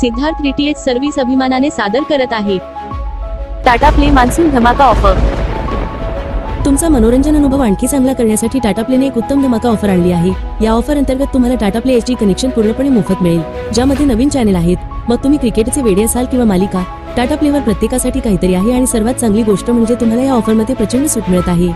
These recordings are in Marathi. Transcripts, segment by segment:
सिद्धार्थ रिटीएच सर्व्हिस अभिमानाने सादर करत आहे. टाटा प्ले मान्सून धमाका ऑफर तुमचा मनोरंजन अनुभव आणखी चांगला करण्यासाठी टाटा प्लेने एक उत्तम धमाका ऑफर आणली आहे. या ऑफर अंतर्गत तुम्हाला टाटा प्ले एचडी कनेक्शन पूर्णपणे मोफत मिळेल. ज्यामध्ये नवीन चॅनेल आहेत मग तुम्ही क्रिकेटचे वेडे असाल किंवा मालिका टाटा प्लेवर प्रत्येकासाठी काहीतरी आहे आणि सर्वात चांगली गोष्ट म्हणजे तुम्हाला या ऑफरमध्ये प्रचंड सूट मिळत आहे.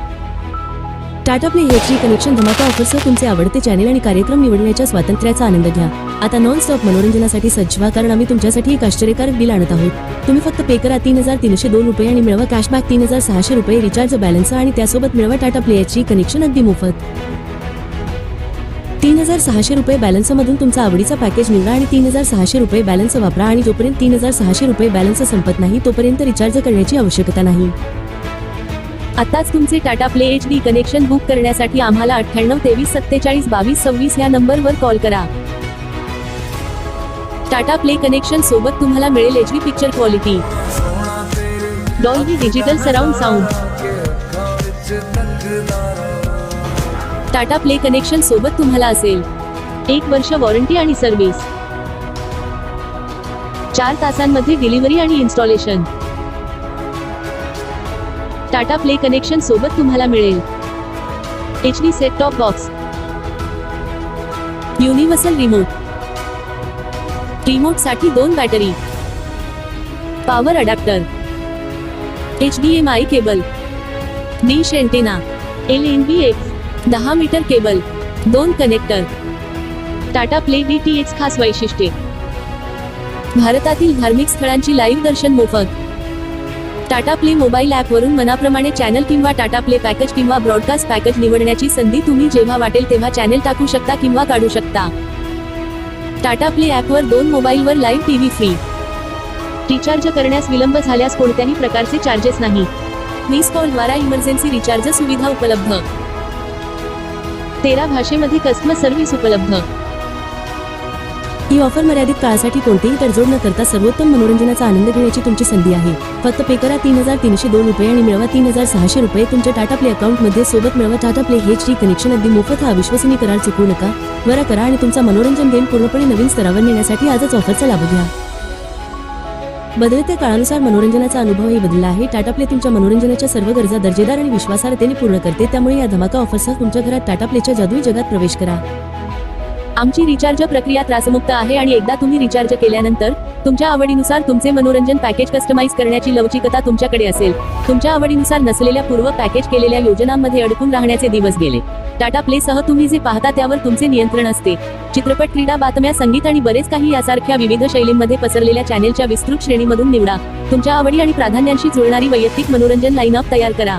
टाटा प्ले एचडी कनेक्शन धमाका ऑफरसह तुमचे आवडते चॅनेल आणि कार्यक्रम निवडण्याच्या स्वातंत्र्याचा आनंद घ्या. आता नॉन स्टॉप मनोरंजनासाठी सज्ज व्हा कारण आम्ही तुमच्यासाठी एक आश्चर्यकारक बिल आणत आहोत. तुम्ही फक्त पे करा तीन हजार तीनशे दोन रुपये आणि मिळवा कॅशबॅक तीन हजार सहाशे रुपये रिचार्ज बॅलन्स आणि त्यासोबत मिळवा टाटा प्ले कनेक्शन अगदी मोफत. तीन हजार सहाशे रुपये बॅलन्स मधून तुमचा आवडीचा पॅकेज निवडा आणि तीन हजार सहाशे रुपये बॅलन्स वापरा आणि जोपर्यंत तीन हजार सहाशे रुपये बॅलन्स संपत नाही तोपर्यंत रिचार्ज करण्याची आवश्यकता नाही. आताच तुमचे Tata play H D connection book करण्यासाठी आम्हाला अठ्ठ्याण्णव तेवीस सत्तेचाळीस बावीस सव्वीस या नंबरवर कॉल करा. टाटा प्ले कनेक्शन सोबत तुम्हाला मिळेल H picture quality Dolby digital surround sound Tata play connection सोबत तुम्हाला असेल. एक वर्ष वॉरंटी आणि सर्व्हिस चार तासांमध्ये डिलिव्हरी आणि इन्स्टॉलेशन टाटा प्ले कनेक्शन सोबत तुम्हाला मिळेल. H D set top box universal remote रिमोटसाठी दोन battery power adapter H D M I cable dish antenna L N B X दहा मीटर केबल दोन connector Tata play D T X खास वैशिष्ट्ये. भारतातील धार्मिक स्थळांची लाईव्ह दर्शन मोफत. टाटा प्ले मोबाईल ॲपवरून मनाप्रमाणे चॅनल किंवा टाटा प्ले पॅकेज किंवा ब्रॉडकास्ट पॅकेज निवडण्याची संधी तुम्ही जेव्हा वाटेल तेव्हा चॅनेल टाकू शकता किंवा काढू शकता. टाटा प्ले ॲपवर दोन मोबाईलवर लाईव्ह टीव्ही फ्री. रिचार्ज करण्यास विलंब झाल्यास कोणत्याही प्रकारचे चार्जेस नाही. मिस कॉलद्वारा इमर्जन्सी रिचार्ज सुविधा उपलब्ध. तेरा भाषेमध्ये कस्टमर सर्व्हिस उपलब्ध. ही ऑफर मर्यादित काळासाठी कोणतेही तडजोड न करता सर्वोत्तम मनोरंजनाचा आनंद घेण्याची तुमची संधी आहे. फक्त पे करा तीन हजार तीनशे दोन रुपये आणि मिळवा तीन हजार सहाशे रुपये तुमच्या टाटा प्ले अकाउंटमध्ये सोबत मिळवा Tata play H D connection अगदी मोफत हा विश्वसनीय करार चुकवू नका. बरा करा आणि तुमचा मनोरंजन गेम पूर्णपणे नवीन स्तरावर नेण्यासाठी आजच ऑफरचा लाभ घ्या. बदलत्या काळानुसार मनोरंजनाचा अनुभवही बदलला आहे. टाटा प्ले तुमच्या मनोरंजनाच्या सर्व गरजा दर्जेदार आणि विश्वासार्हतेने पूर्ण करते. त्यामुळे या धमाका ऑफरचा तुमच्या घरात टाटा प्लेच्या जादुई जगात प्रवेश करा. आमची रिचार्ज प्रक्रिया त्रासमुक्त आहे आणि एकदा तुम्ही रिचार्ज केल्यानंतर तुमच्या आवडीनुसार तुमचे मनोरंजन पॅकेज कस्टमाइज करण्याची लवचिकता तुमच्याकडे असेल. तुमच्या आवडीनुसार नसलेल्या पूर्व पॅकेज केलेल्या योजनांमध्ये अडकून राहण्याचे दिवस गेले. टाटा प्ले सह तुम्ही जे पाहता त्यावर तुमचे नियंत्रण असते. चित्रपट क्रीडा बातम्या संगीत आणि बरेच काही यासारख्या विविध शैलींमध्ये पसरलेल्या चॅनेलच्या विस्तृत श्रेणीमधून निवडा. तुमच्या आवडी आणि प्राधान्यांशी जुळणारी वैयक्तिक मनोरंजन लाईनअप तयार करा.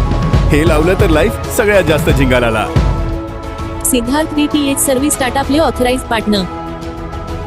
हे लावलं तर लाईफ सगळ्यात जास्त झिंगाला Siddharth D T H service Tata play authorise partner